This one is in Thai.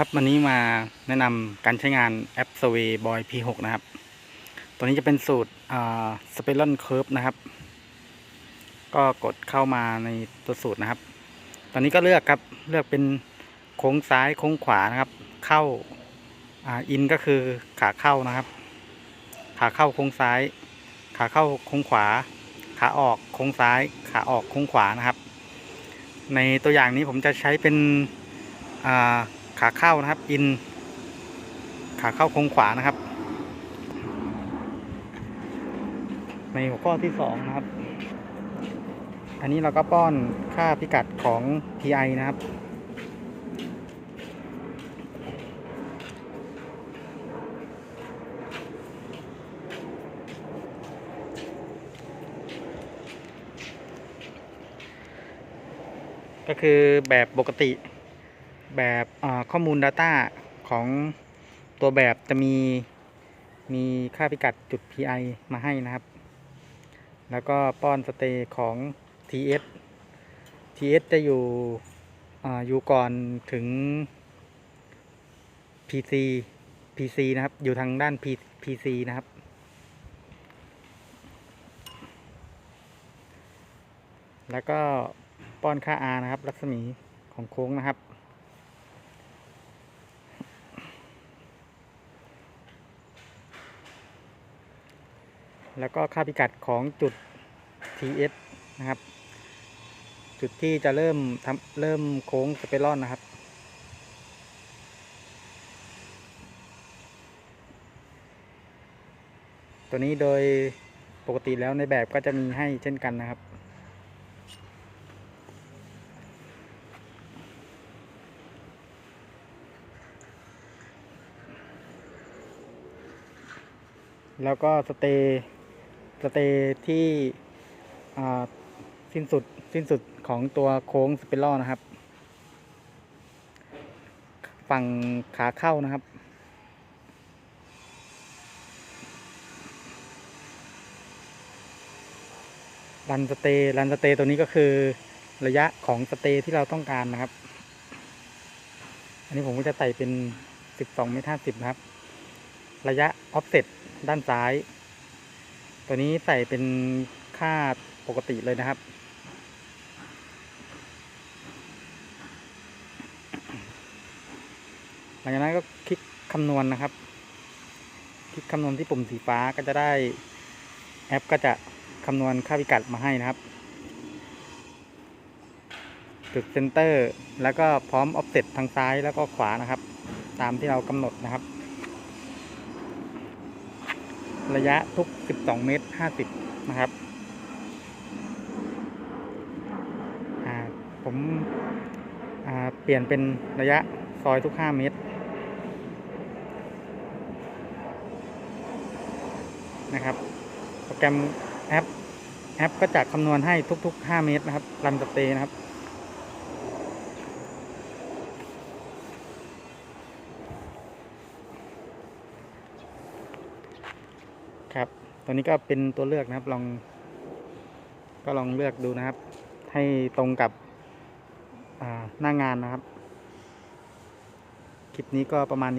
ครับวันนี้มาแนะนำการใช้งานแอป Survey Boy P6 นะครับ ตัวนี้จะเป็นสูตรสเปร l เคิร์ฟนะครับ ก็กดเข้ามาในตัวสูตรนะครับ ตอนนี้ก็เลือกครับเลือกเป็นโค้งซ้ายโค้งขวานะครับ เข้าอินก็คือขาเข้านะครับ ขาเข้าโค้งซ้าย ขาเข้าโค้งขวา ขาออกโค้งซ้าย ขาออกโค้งขวานะครับ ในตัวอย่างนี้ผมจะใช้เป็นอ่า ขาเข้านะครับ อิน ขาเข้าคงขวานะครับ ในหัวข้อที่สองนะครับ อันนี้เราก็ป้อนค่าพิกัดของ TI นะครับก็คือแบบปกติ แบบข้อมูล Data ของตัวแบบจะมีมีค่าพิกัดจุด PI มาให้นะครับ แล้วก็ป้อนสเตย์ของ TS TS จะอยู่ออยู่ก่อนถึง PC PC นะครับ อยู่ทางด้าน P PC นะครับ แล้วก็ป้อนค่า R นะครับ รัศมีของโค้งนะครับ แล้วก็ค่าพิกัดของจุด TS นะครับ จุดที่จะเริ่มทำเริ่มโค้งสเปรอนนะครับ ตัวนี้โดยปกติแล้วในแบบก็จะมีให้เช่นกันนะครับแล้วก็สเตย์ สเตย์ที่สิ้นสุดสิ้นสุดของตัวโค้งสเปรลนะครับ ฝั่งขาเข้านะครับ รันสเตย์รันสเตย์ตัวนี้ก็คือระยะของสเตย์ที่เราต้องการนะครับ อันนี้ผมก็จะใส่เป็น 12เมตร50 นะครับ ระยะ offset ด้านซ้าย ตัวนี้ใส่เป็นค่าปกติเลยนะครับ หลังจากนั้นก็คลิกคำนวณนะครับ คลิกคำนวณที่ปุ่มสีฟ้าก็จะได้แอปก็จะคำนวณค่าพิกัดมาให้นะครับ จุดเซนเตอร์ แล้วก็พร้อมออฟเซตทางซ้ายแล้วก็ขวานะครับ ตามที่เรากำหนดนะครับ ระยะทุก 12 เมตร 50 นะครับ ผมเปลี่ยนเป็นระยะซอยทุก 5 เมตรนะครับ โปรแกรมแอปแอปก็จะคำนวณให้ทุก ๆ 5 เมตรนะครับรันสเตย์นะครับ ครับตัวนี้ก็เป็นตัวเลือกนะครับลอง ก็ลองเลือกดูนะครับ ให้ตรงกับหน้างานนะครับ คลิปนี้ก็ประมาณ